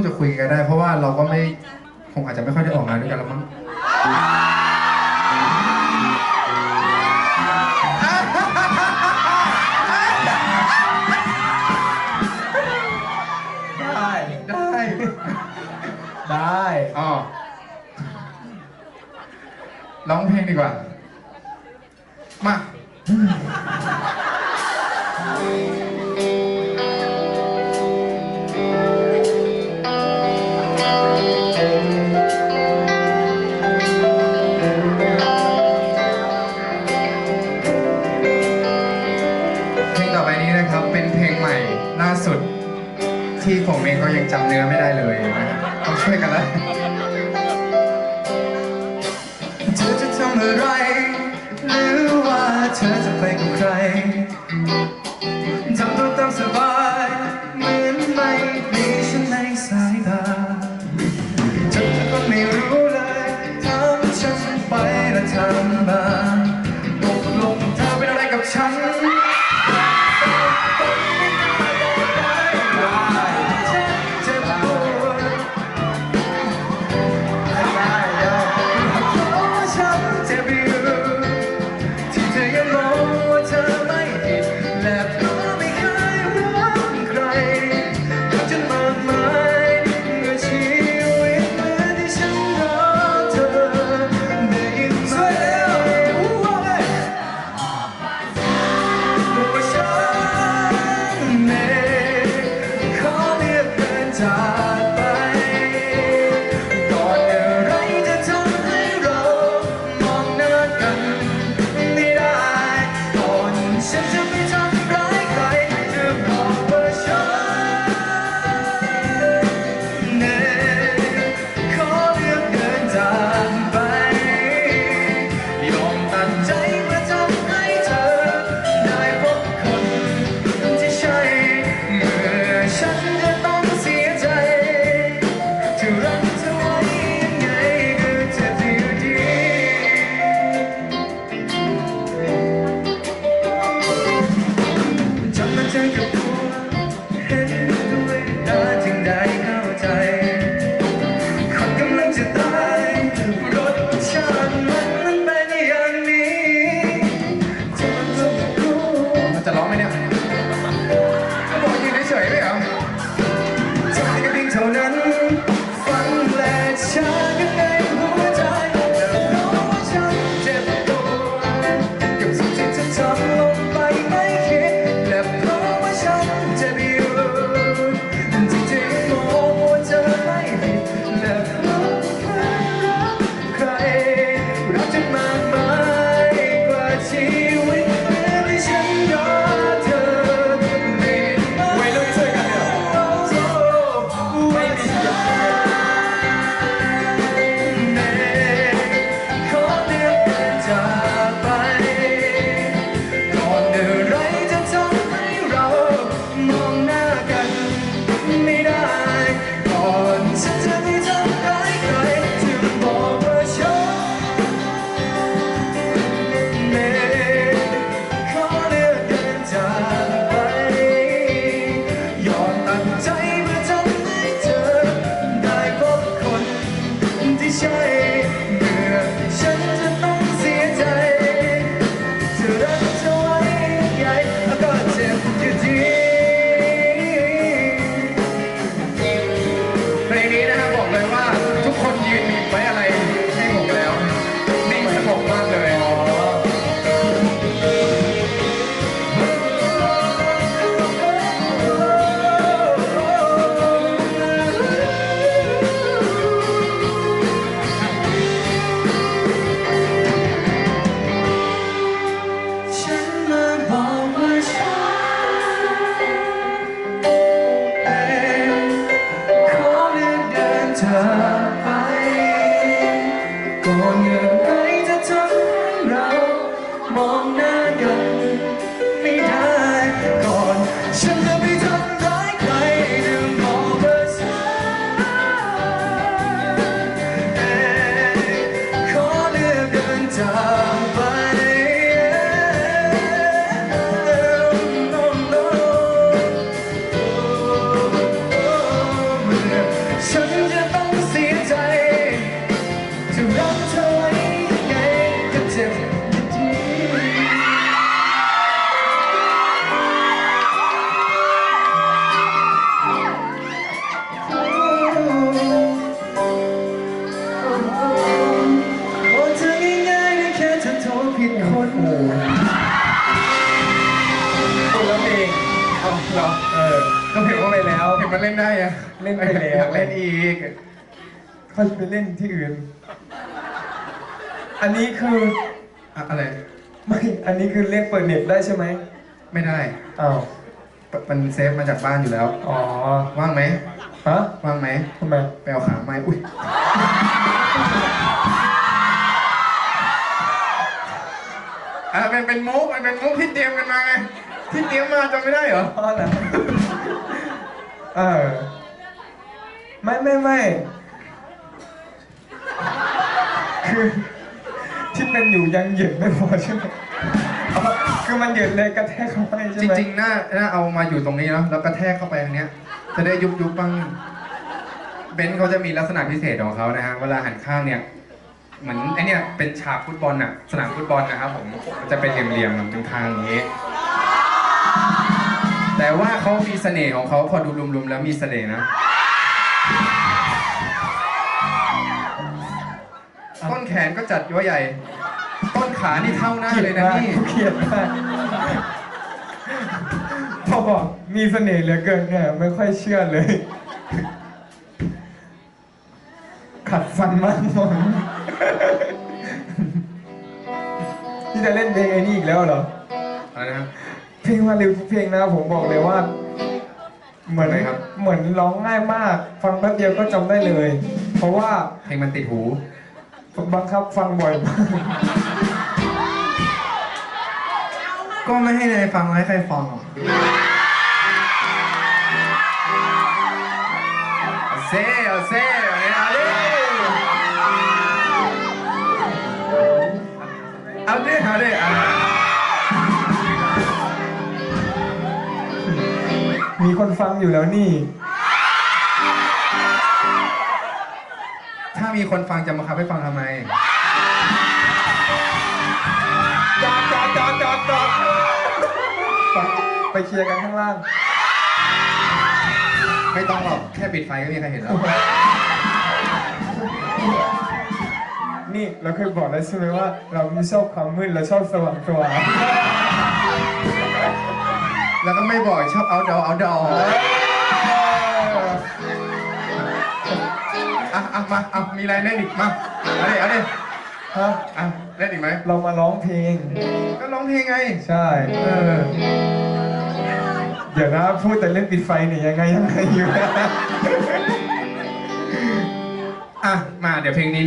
งจะคุยกันได้ เพราะว่าเราก็ไม่คงอาจจะไม่ค่อยได้ออกงานด้วยกันแล้วมั้งได้ได้ได้อ๋อร้องเพลงดีกว่า มา องก็ยังจำเนื้อไม่ได้เลยนะต้องช่วยกันแล้เธอจะทำอะไรหรือว่าเธอจะไปกับใคร ก็เห็นว่าไปแล้วเห็นมันเล่นได้อะเล่นไปแล้วอยากเล่นอีกค่อยไปเล่นที่อื่น อันนี้คืออะอะไร ไม่ อันนี้คือเล่นเปิดเน็ตได้ใช่ไหมไม่ได้อ้าวมันเซฟมาจากบ้านอยู่แล้ว อ๋อ ว่างไหมฮะว่างไหมทำไมไปเอาขาไม้อุ้ยอะเป็นเป็นมุกมันเป็นมุกที่เตรียมกันมาไง ที่เตรียมมาจำไม่ได้เหรออ๋อเหรอเออไม่ไม่ไม่คือที่เป็นอยู่ยังเหยินไม่พอใช่ไหมอ๋อคือมันเหยินเลยกระแทกเข้าไปใช่จไหมริงๆน่าน่าเอามาอยู่ตรงนี้เนาะแล้วกระแทกเข้าไปทางเนี้ย จะได้ยุบยุบบ้างเบนซ์เขาจะมีลักษณะพิเศษของเขานะฮะเวลาหันข้างเนี่ยเหมือนไอเนี่ยเป็นฉากฟุตบอลอะสนามฟุตบอลนะครับผมมันจะเป็นเหลี่ยมๆเป็นทางอย่างนี้ แต่ว่าเขามีเสน่ห์ของเขาพอดูรวมๆแล้วมีเสน่ห์นะ ต้นแขนก็จัดว่าใหญ่ ต้นขานี่เท่าหน้าเลยนะนี่เกลียดมากพอบอกมีเสน่ห์เหลือเกินเนี่ยไม่ค่อยเชื่อเลย ขัดฟันมากมองนี่จะเล่นเพลงไอ้นี่อีกแล้วเหรออะไรนะครับเพ ลงมาเร็วทุกเพลงนะผมบอกเลยว่า เหมือนอะไรครับ เหมือนร้องง่ายมาก ฟังแป๊บเดียวก็จำได้เลย เพราะว่าเพลงมันติดหูบังคับฟังบ่อยมากก็ไม่ให้นายฟังให้ใครฟังเอาเซ่เอาเซ่เอาเนี่ยเอาดิเอาดิเอาดิ คนฟังอยู่แล้วนี่ ถ้ามีคนฟังจะมาคับให้ฟังทำไมจอดจอดจอดจอดจอดฟังไปเคลียร์กันข้างล่าง ไม่ต้องหรอกแค่ปิดไฟก็มีใครเห็นแล้ว นี่เราเคยบอกแล้วใช่ไหมว่า เราไม่ชอบความมืดเราชอบสว่างสว่าง แล้วก็ไม่บ่อยชอบเอาดอเอาดออะอะมาเอามีอะไรเล่นอีกมาเอาดิเอาดิฮะอะเล่นอีกไหมเรามาร้องเพลง ก็ร้องเพลงไง ใช่ เออ เดี๋ยวนะพูดแต่เล่นปิดไฟเนี่ยยังไงยังไงอยู่นะอะมาเดี๋ยวเพลงนี้